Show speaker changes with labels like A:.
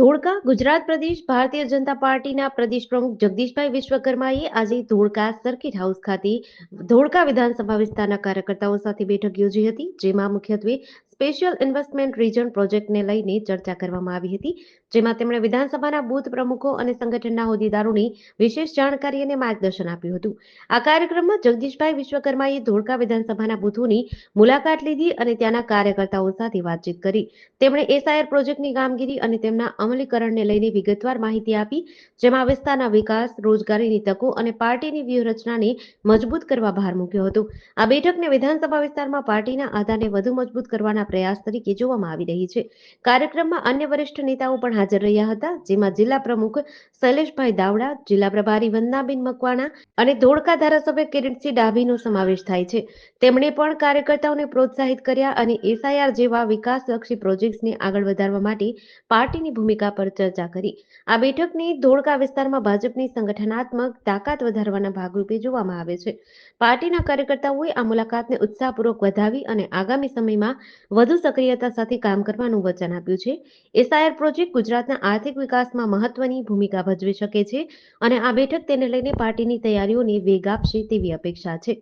A: ધોળકા, ગુજરાત પ્રદેશ, ભારતીય જનતા પાર્ટીના પ્રદેશ પ્રમુખ જગદીશભાઈ વિશ્વકર્માએ આજે ધોળકા સર્કિટ હાઉસ ખાતે ધોળકા વિધાનસભા વિસ્તારના કાર્યકર્તાઓ સાથે બેઠક યોજી હતી, જેમાં મુખ્યત્વે સ્પેશિયલ ઇન્વેસ્ટમેન્ટ રીજન પ્રોજેક્ટને લઈને ચર્ચા કરવામાં આવી હતી, જેમાં તેમણે વિધાનસભાના બૂથ પ્રમુખો અને સંગઠનના હોદ્દેદારોની વિશેષ જાણકારી અને માર્ગદર્શન આપ્યું હતું. આ કાર્યક્રમમાં જગદીશભાઈ વિશ્વકર્માએ ધોળકા વિધાનસભાના બૂથોની મુલાકાત લીધી અને ત્યાંના કાર્યકર્તાઓ સાથે વાતચીત કરી. તેમણે એસઆઈઆર પ્રોજેક્ટની કામગીરી અને તેમના અમલીકરણને લઈને વિગતવાર માહિતી આપી, જેમાં વિસ્તારના વિકાસ, રોજગારીની તકો અને પાર્ટીની વ્યૂહરચનાને મજબૂત કરવા ભાર મૂક્યો હતો. આ બેઠકને વિધાનસભા વિસ્તારમાં પાર્ટીના આધારને વધુ મજબૂત કરવાના પ્રયાસ તરીકે જોવામાં આવી રહી છે. કાર્યક્રમમાં અન્ય વરિષ્ઠ નેતાઓ પણ હાજર રહ્યા હતા, જેમાં જિલ્લા પ્રમુખ શૈલેષભાઈ દાવડા, જિલ્લા પ્રભારી વંદનાબેન મકવાણા અને ધોળકા ધારાસભ્ય કિરીટસિંહ ડાભીનો સમાવેશ થાય છે. તેમણે પણ કાર્યકર્તાઓને પ્રોત્સાહિત કર્યા અને એસઆઈઆર જેવા વિકાસલક્ષી પ્રોજેક્ટ્સને આગળ વધારવા માટે પાર્ટીની ભૂમિકા પર ચર્ચા કરી. આ બેઠકને ધોળકા વિસ્તારમાં ભાજપની સંગઠનાત્મક તાકાત વધારવાના ભાગરૂપે જોવામાં આવે છે. પાર્ટીના કાર્યકર્તાઓએ આ મુલાકાતને ઉત્સાહપૂર્વક વધાવી અને આગામી સમયમાં વધુ સક્રિયતા સાથે કામ કરવાનું વચન આપ્યું છે. એસઆઈઆર પ્રોજેક્ટ ગુજરાતના આર્થિક વિકાસમાં મહત્વની ભૂમિકા ભજવી શકે છે અને આ બેઠક તેને લઈને પાર્ટીની તૈયારીઓને વેગ આપશે તેવી અપેક્ષા છે.